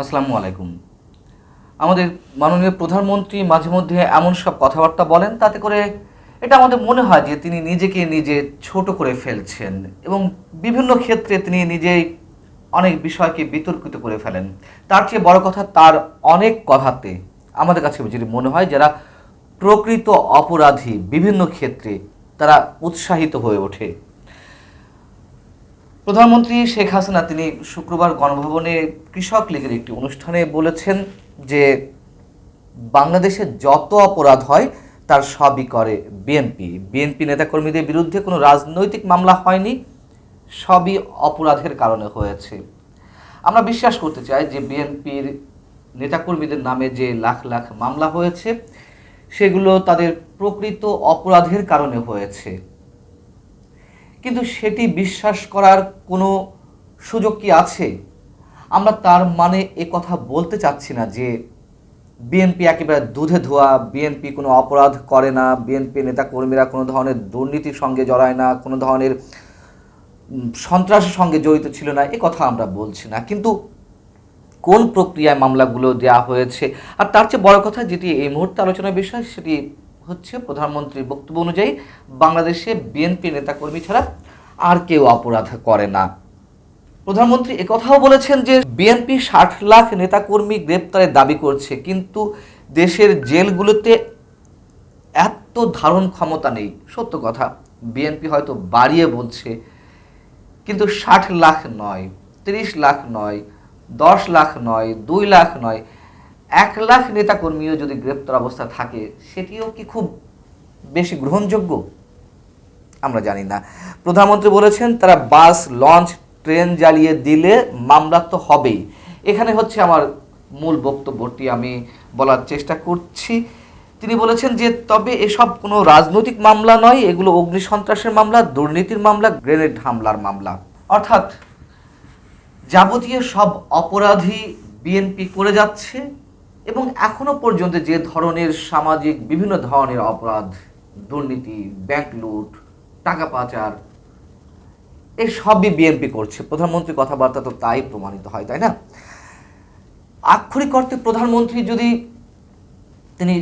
আসসালামু আলাইকুম। আমাদের মাননীয় প্রধানমন্ত্রী মাঝে মধ্যে এমন সব কথাবার্তা বলেন তাতে করে এটা আমাদের মনে হয় যে তিনি নিজেকে নিজে ছোট করে ফেলছেন এবং বিভিন্ন ক্ষেত্রে তিনি নিজেই অনেক বিষয়কে বিতর্কিত করে ফেলেন। তার চেয়ে বড় কথা তার অনেক কথাতে আমাদের কাছে যদি মনে হয় যারা প্রকৃত অপরাধী বিভিন্ন ক্ষেত্রে তারা উৎসাহিত হয়ে ওঠে। প্রধানমন্ত্রী শেখ হাসিনা তিনি শুক্রবার গণভবনে কৃষক লীগের একটি অনুষ্ঠানে বলেছেন যে বাংলাদেশে যত অপরাধ হয়, তার সবই করে বিএনপি বিএনপি নেতাকর্মীদের বিরুদ্ধে কোনো রাজনৈতিক মামলা হয়নি, সবই অপরাধের কারণে হয়েছে। আমরা বিশ্বাস করতে চাই যে বিএনপির নেতাকর্মীদের নামে যে লাখ লাখ মামলা হয়েছে, সেগুলো তাদের প্রকৃত অপরাধের কারণে হয়েছে। কিন্তু সেটি বিশ্বাস করার কোনো সুযোগ কি আছে? আমরা তার মানে এ কথা বলতে চাচ্ছি না যে বিএনপি একেবারে দুধে ধোয়া বিএনপি কোনো অপরাধ করে না বিএনপি নেতাকর্মীরা কোনো ধরনের দুর্নীতির সঙ্গে জড়ায় না, কোনো ধরনের সন্ত্রাসের সঙ্গে জড়িত ছিল না, এ কথা আমরা বলছি না। কিন্তু কোন প্রক্রিয়ায় মামলাগুলো দেওয়া হয়েছে? আর তার চেয়ে বড় কথা যেটি এই মুহূর্তে আলোচনার বিষয়, সেটি হচ্ছে প্রধানমন্ত্রীর বক্তব্য অনুযায়ী বাংলাদেশে বিএনপি নেতাকর্মী ছাড়া আর কেউ অপরাধ করে না। প্রধানমন্ত্রী একথাও বলেছেন যে বিএনপি ষাট লাখ নেতাকর্মী গ্রেপ্তারের দাবি করছে, কিন্তু দেশের জেলগুলোতে এত ধারণ ক্ষমতা নেই। সত্য কথা, বিএনপি হয়তো বাড়িয়ে বলছে, কিন্তু ষাট লাখ নয়, তিরিশ লাখ নয়, দশ লাখ নয়, দুই লাখ নয় এক লাখ নেতাকর্মীও যদি গ্রেপ্তার অবস্থা থাকে, সেটিও কি খুব বেশি গ্রহণযোগ্য? আমরা জানি না। প্রধানমন্ত্রী বলেছেন তারা বাস, লঞ্চ, ট্রেন জ্বালিয়ে দিলে মামলা তো হবেই। এখানে হচ্ছে আমার মূল বক্তব্যটি, আমি বলার চেষ্টা করছি। তিনি বলেছেন যে, তবে এসব কোনো রাজনৈতিক মামলা নয়, এগুলো অগ্নি সন্ত্রাসের মামলা, দুর্নীতির মামলা, গ্রেনেড হামলার মামলা। অর্থাৎ যাবতীয় সব অপরাধী বিএনপি করে যাচ্ছে। এবং এখনও পর্যন্ত যে ধরনের সামাজিক বিভিন্ন ধরনের অপরাধ, দুর্নীতি ব্যাংক লুট টাকা পাচার এই সবই বিএনপি করছে। প্রধানমন্ত্রী কথাবার্তা তো তাই প্রমাণিত হয়, তাই না? আক্ষরিক অর্থে প্রধানমন্ত্রী যদি তিনি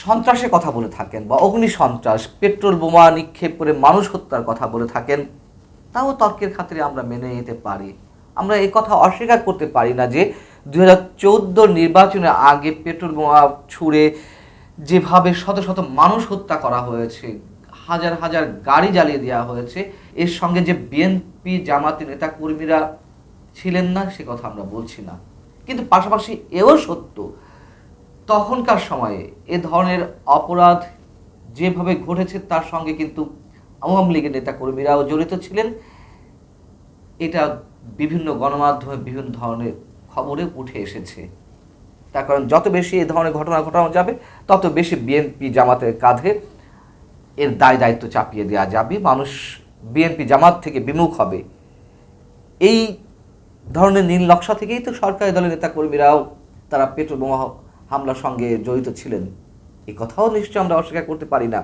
সন্ত্রাসের কথা বলে থাকেন বা অগ্নি সন্ত্রাস পেট্রোল বোমা নিক্ষেপ করে মানুষ হত্যার কথা বলে থাকেন, তাও তর্কের খাতিরে আমরা মেনে নিতে পারি। আমরা এই কথা অস্বীকার করতে পারি না যে দু হাজার নির্বাচনের আগে পেট্রোল বোমা ছুড়ে যেভাবে শত শত মানুষ হত্যা করা হয়েছে, হাজার হাজার গাড়ি জ্বালিয়ে দেওয়া হয়েছে, এর সঙ্গে যে বিএনপি জামাতি নেতা কর্মীরা ছিলেন না, সে কথা আমরা বলছি না। কিন্তু পাশাপাশি এও সত্য, তখনকার সময়ে এ ধরনের অপরাধ যেভাবে ঘটেছে তার সঙ্গে কিন্তু আওয়ামী লীগের নেতা কর্মীরাও জড়িত ছিলেন। এটা বিভিন্ন গণমাধ্যমে বিভিন্ন ধরনের খবরে উঠে এসেছে। তার কারণ যত বেশি এ ধরনের ঘটনা ঘটানো যাবে, তত বেশি বিএনপি জামাতের কাঁধে এর দায় দায়িত্ব চাপিয়ে দেওয়া যাবে। মানুষ বিএনপি জামাত থেকে বিমুখ হবে। এই ধরনের নীল নকশা থেকেই তো সরকারি দলের নেতাকর্মীরাও তারা পেট্রোল বোমা হামলার সঙ্গে জড়িত ছিলেন। এই কথাও নিশ্চয় আমরা অস্বীকার করতে পারি না।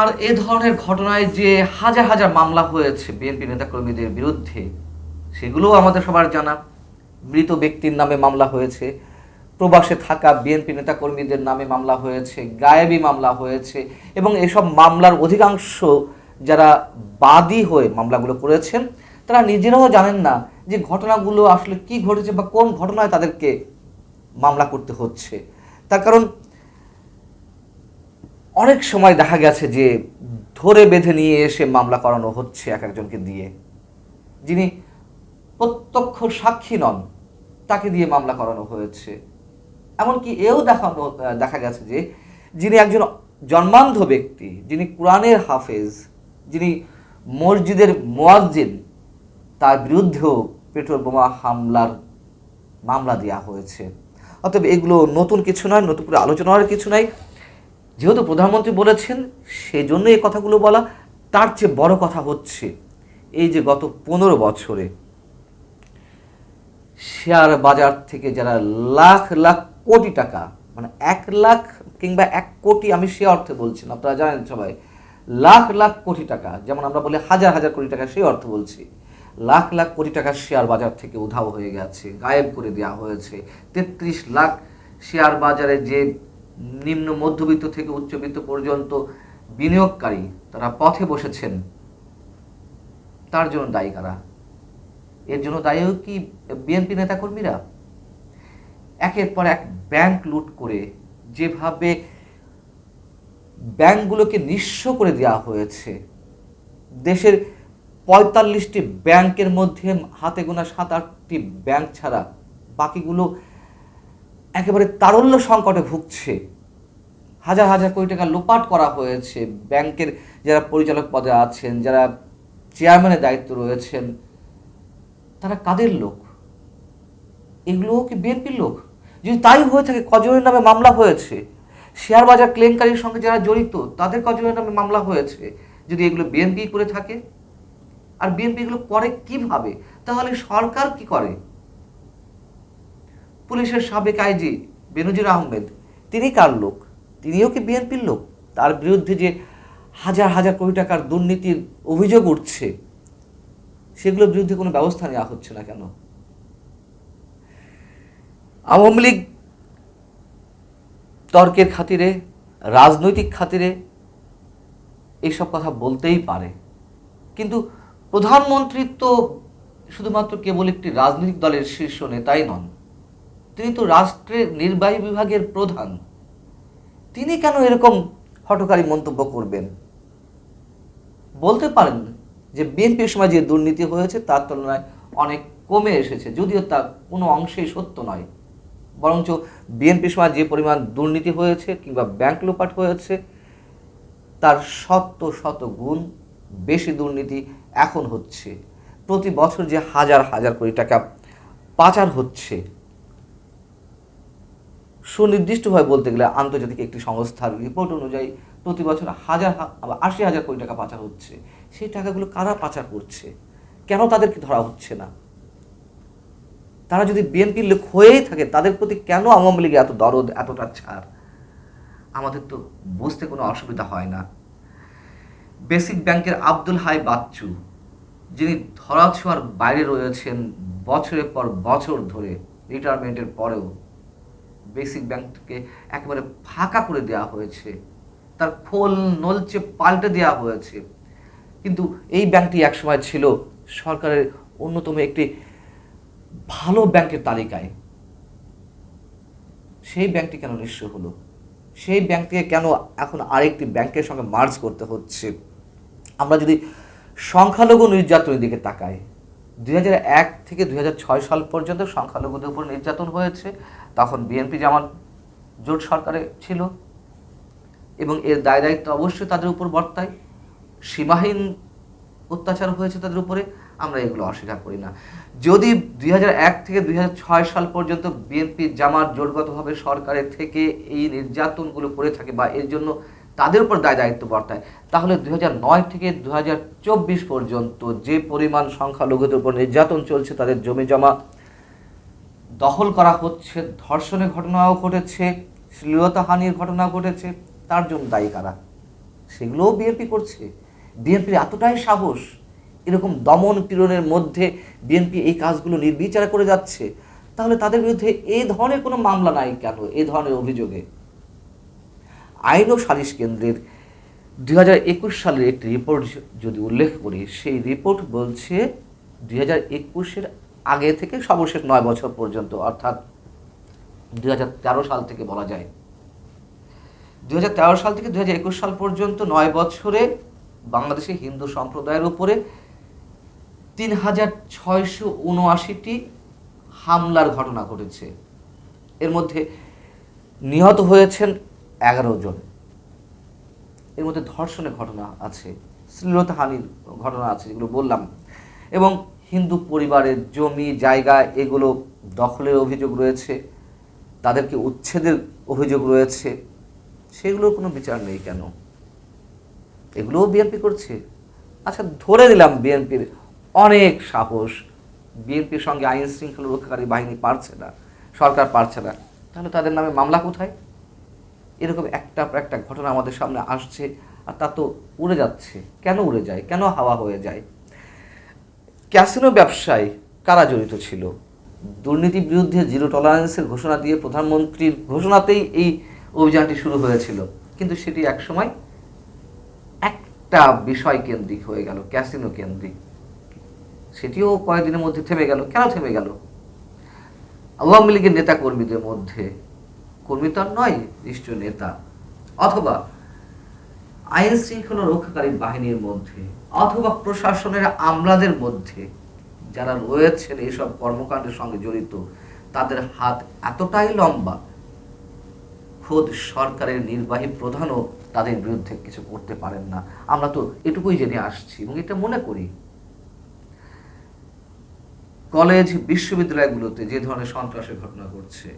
আর এ ধরনের ঘটনায় যে হাজার হাজার মামলা হয়েছে বিএনপি নেতাকর্মীদের বিরুদ্ধে, সেগুলোও আমাদের সবার জানা। মৃত ব্যক্তির নামে মামলা হয়েছে, প্রবাসে থাকা বিএনপি নেতাকর্মীদের নামে মামলা হয়েছে, গায়েবী মামলা হয়েছে এবং এসব মামলার অধিকাংশ যারা বাদী হয়ে মামলাগুলো করেছেন, তারা নিজেরাও জানেন না যে ঘটনাগুলো আসলে কি ঘটেছে বা কোন ঘটনায় তাদেরকে মামলা করতে হচ্ছে। তার কারণ অনেক সময় দেখা গেছে যে ধরে বেঁধে নিয়ে এসে মামলা করানো হচ্ছে এক একজনকে দিয়ে। যিনি প্রত্যক্ষ সাক্ষী নন, তাকে দিয়ে মামলা করানো হয়েছে। এমনকি এও দেখানো দেখা গেছে যে যিনি একজন জন্মান্ধ ব্যক্তি, যিনি কোরআনের হাফেজ, যিনি মসজিদের মোয়াজ্জিন, তার বিরুদ্ধেও পেট্রোল বোমা হামলার মামলা দেওয়া হয়েছে। অতএব এগুলো নতুন কিছু নয়, নতুন করে আলোচনার কিছু নাই। যেহেতু প্রধানমন্ত্রী বলেছেন সেজন্য এই কথাগুলো বলা। তার চেয়ে বড় কথা হচ্ছে, এই যে গত পনেরো বছরে শেয়ার বাজার থেকে যারা লাখ লাখ কোটি টাকা মানে এক লাখ কিংবা এক কোটি, আমি সে অর্থে বলছি না, আপনারা জানেন সবাই, লাখ লাখ কোটি টাকা, যেমন আমরা বলি হাজার হাজার কোটি টাকা, সেই অর্থ বলছি, লাখ লাখ কোটি টাকার শেয়ার বাজার থেকে উধাও হয়ে গেছে, গায়েব করে দেওয়া হয়েছে, তেত্রিশ লাখ শেয়ার বাজারে যে নিম্ন মধ্যবিত্ত থেকে উচ্চবিত্ত পর্যন্ত বিনিয়োগকারী তারা পথে বসেছেন, তার জন্য দায়ী কারা? এর জন্য দায়ী কি বিএনপি নেতাকর্মীরা? একের পর এক ব্যাংক লুট করে যেভাবে ব্যাংকগুলোকে নিঃস্ব করে দেওয়া হয়েছে, দেশের পঁয়তাল্লিশটি ব্যাংকের মধ্যে হাতে গোনা সাত আটটি ব্যাংক ছাড়া বাকিগুলো একেবারে তারল্য সংকটে ভুগছে। হাজার হাজার কোটি টাকা লোপাট করা হয়েছে। ব্যাংকের যারা পরিচালক পদে আছেন, যারা চেয়ারম্যানের দায়িত্ব রয়েছেন তারা কাদের লোক? এগুলোও কি বিএনপির লোক? যদি তাই হয়ে থাকে, কজনের নামে মামলা হয়েছে? শেয়ার বাজার কেলেঙ্কারির সঙ্গে যারা জড়িত, তাদের কজনের নামে মামলা হয়েছে? যদি এগুলো বিএনপি করে থাকে? আর বিএনপি এগুলো করে কীভাবে? তাহলে সরকার কি করে? পুলিশের সাবেক আইজি বেনজির আহমেদ, তিনি কার লোক? তিনিও কি বিএনপির লোক? তার বিরুদ্ধে যে হাজার হাজার কোটি টাকার দুর্নীতির অভিযোগ উঠছে সেগুলোর বিরুদ্ধে কোনো ব্যবস্থা নেওয়া হচ্ছে না কেন? আওয়ামী লীগ তর্কের খাতিরে, রাজনৈতিক খাতিরে এইসব কথা বলতেই পারে। কিন্তু প্রধানমন্ত্রী তো শুধুমাত্র কেবল একটি রাজনৈতিক দলের শীর্ষ নেতাই নন, তিনি তো রাষ্ট্রের নির্বাহী বিভাগের প্রধান। তিনি কেন এরকম হটকারী মন্তব্য করবেন? বলতে পারেন যে বিএনপির সময় যে দুর্নীতি হয়েছে, তার তুলনায় অনেক কমে এসেছে। যদিও তা কোনো অংশেই সত্য নয়। বরঞ্চ বিএনপির সময় যে পরিমাণ দুর্নীতি হয়েছে কিংবা ব্যাংক লোপাট হয়েছে, তার শত শত গুণ বেশি দুর্নীতি এখন হচ্ছে। প্রতি বছর যে হাজার হাজার কোটি টাকা পাচার হচ্ছে, সুনির্দিষ্টভাবে বলতে গেলে আন্তর্জাতিক একটি সংস্থার রিপোর্ট অনুযায়ী প্রতি বছর হাজার আশি হাজার কোটি টাকা পাচার হচ্ছে। সেই টাকাগুলো কারা পাচার করছে? কেন তাদেরকে ধরা হচ্ছে না? তারা যদি বিএনপির লোক হয়েই থাকে, তাদের প্রতি কেন আওয়ামী লীগের এত দরদ, এতটা ছাড়? আমাদের তো বুঝতে কোনো অসুবিধা হয় না। বেসিক ব্যাংকের আব্দুল হাই বাচ্চু, যিনি ধরাছোঁয়ার বাইরে রয়েছেন বছরের পর বছর ধরে রিটায়ারমেন্টের পরেও, বেসিক ব্যাংককে একেবারে ফাঁকা করে দেওয়া হয়েছে। তার খোল নলচে পাল্টে দেওয়া হয়েছে। কিন্তু এই ব্যাংকটি একসময় ছিল সরকারের অন্যতম একটি ভালো ব্যাংকের তালিকায়। সেই ব্যাংকটি কেন নিঃস্ব হলো? সেই ব্যাংকটিকে কেন এখন আরেকটি ব্যাংকের সঙ্গে মার্জ করতে হচ্ছে? আমরা যদি সংখ্যালঘু নির্যাতনের দিকে তাকাই, দুই এক থেকে দুই হাজার ছয় সাল পর্যন্ত সংখ্যালঘুদের উপর নির্যাতন হয়েছে। তখন বিএনপি জামাত জোট সরকারে ছিল এবং এর দায় দায়িত্ব অবশ্যই তাদের উপর বর্তায়। সীমাহীন অত্যাচার হয়েছে তাদের উপরে, আমরা এগুলো অস্বীকার করি না। যদি দুই হাজার এক থেকে দুই হাজার ছয় সাল পর্যন্ত বিএনপি জামাত জোটগতভাবে সরকারের থেকে এই নির্যাতনগুলো করে থাকে বা এর জন্য তাদের উপর দায় দায়িত্ব বর্তায়, তাহলে দুই থেকে দু হাজার চব্বিশ পর্যন্ত যে পরিমাণ সংখ্যালঘুদের উপর নির্যাতন চলছে, তাদের জমি জমা দখল করা হচ্ছে, ধর্ষণের ঘটনাও ঘটেছে, শ্লীলতাহানির ঘটনা ঘটেছে। তার জন্য দায়ী কারা? সেগুলোও বিএনপি করছে। বিএনপির এতটাই সাহস, এরকম দমন পীড়নের মধ্যে বিএনপি এই কাজগুলো নির্বিচার করে যাচ্ছে, তাহলে তাদের বিরুদ্ধে এই ধরনের কোনো মামলা নাই কেন? এই ধরনের অভিযোগে। আইন ও সালিশ কেন্দ্রের দুই হাজার একুশ সালের একটি রিপোর্ট যদি উল্লেখ করি, সেই রিপোর্ট বলছে দুই হাজার একুশের আগে থেকে সর্বশেষ নয় বছর পর্যন্ত, অর্থাৎ দুই হাজার তেরো সাল থেকে বলা যায়। দুই হাজার তেরো সাল থেকে দু হাজার একুশ সাল পর্যন্ত নয় বছরে বাংলাদেশে হিন্দু সম্প্রদায়ের উপরে তিন হাজার ছয়শো উনআশিটি হামলার ঘটনা ঘটেছে। এর মধ্যে নিহত হয়েছেন এগারো জন। এর মধ্যে ধর্ষণের ঘটনা আছে, শ্লীলতাহানির ঘটনা আছে যেগুলো বললাম। এবং হিন্দু পরিবারের জমি, জায়গা, এগুলো দখলের অভিযোগ রয়েছে, তাদেরকে উচ্ছেদের অভিযোগ রয়েছে। সেগুলোর কোনো বিচার নেই কেন? এগুলোও বিএনপি করছে। আচ্ছা ধরে নিলাম বিএনপির অনেক সাহস। বিএনপির সঙ্গে আইন শৃঙ্খলা রক্ষাকারী বাহিনী পারছে না, সরকার পারছে না। তাহলে তাদের নামে মামলা কোথায়? এরকম একটা পর একটা ঘটনা আমাদের সামনে আসছে আর তা তো উড়ে যাচ্ছে। কেন উড়ে যায়? কেন হাওয়া হয়ে যায়? ক্যাসিনো ব্যবসায় কারা জড়িত ছিল? দুর্নীতির বিরুদ্ধে জিরো টলারেন্সের ঘোষণা দিয়ে প্রধানমন্ত্রীর ঘোষণাতেই এই অভিযানটি শুরু হয়েছিল। কিন্তু সেটি একসময় একটা বিষয় কেন্দ্রিক হয়ে গেল, ক্যাসিনো কেন্দ্রিক। সেটিও কয়েকদিনের মধ্যে থেমে গেল। কেন থেমে গেল? আওয়ামী লীগের নেতা কর্মীদের মধ্যে, কর্মী তো নয় নিশ্চয় নেতা। অথবা আইন শৃঙ্খলা রক্ষাকারী বাহিনীর মধ্যে, অথবা প্রশাসনের আমলাদের মধ্যে, যারা রয়েছেন এইসব কর্মকাণ্ডের সঙ্গে জড়িত, তাদের হাত এতটাই লম্বা খোদ সরকারের নির্বাহী প্রধানও তাদের বিরুদ্ধে কিছু করতে পারেন না। আমরা তো এটুকুই জেনে আসছি এবং এটা মনে করি। কলেজ, বিশ্ববিদ্যালয়গুলোতে যে ধরনের সন্ত্রাসের ঘটনা ঘটছে,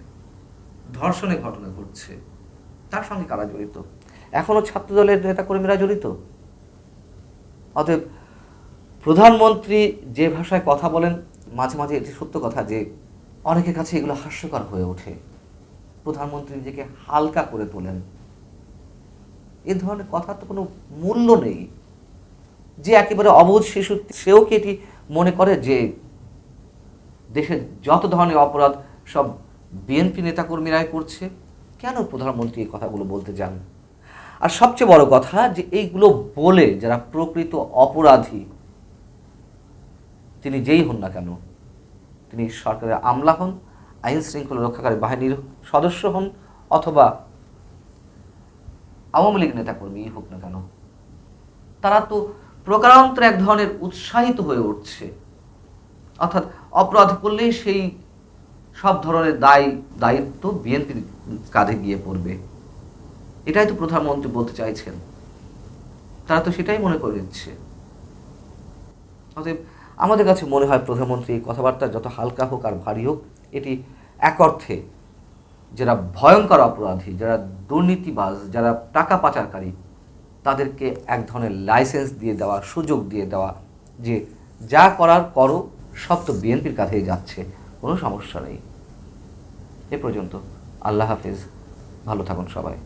ধর্ষণের ঘটনা ঘটছে, তার সঙ্গে কারা জড়িত? এখনও ছাত্রদলের নেতাকর্মীরা জড়িত? অতএব প্রধানমন্ত্রী যে ভাষায় কথা বলেন, মাঝে মাঝে এটি সত্য কথা যে অনেকের কাছে এগুলো হাস্যকর হয়ে ওঠে। প্রধানমন্ত্রী নিজেকে হালকা করে তোলেন। এ ধরনের কথা তো কোনো মূল্য নেই। যে একেবারে অবোধ শিশু, সেও কি এটি মনে করে যে দেশের যত ধরনের অপরাধ সব বিএনপি নেতাকর্মীরাই করছে, কেন প্রধানমন্ত্রী এই কথাগুলো বলতে যান? আর সবচেয়ে বড় কথা যে এইগুলো বলে যারা প্রকৃত অপরাধী, তিনি যেই হন না কেন, তিনি সরকারের আমলা হন আইন শৃঙ্খলা রক্ষাকারী বাহিনীর সদস্য হন অথবা আওয়ামী লীগ নেতাকর্মী, হোক না কেন। তারা তো প্রকারান্তরে এক ধরনের উৎসাহিত হয়ে উঠছে। অর্থাৎ অপরাধ করলেই সেই সব ধরনের দায়, দায়িত্ব বিএনপির কাঁধে গিয়ে পড়বে। এটাই তো প্রধানমন্ত্রী বলতে চাইছেন। তারা তো সেটাই মনে করে নিচ্ছে। অতএব আমাদের কাছে মনে হয় প্রধানমন্ত্রী কথাবার্তা যত হালকা হোক আর ভারী হোক এটি এক অর্থে যারা ভয়ঙ্কর অপরাধী, যারা দুর্নীতিবাজ, যারা টাকা পাচারকারী, তাদেরকে এক ধরনের লাইসেন্স দিয়ে দেওয়া, সুযোগ দিয়ে দেওয়া যে যা করার করো, সব তো বিএনপির কাছেই যাচ্ছে, কোনো সমস্যা নেই। এ পর্যন্ত আল্লাহ হাফেজ, ভালো থাকুন সবাই।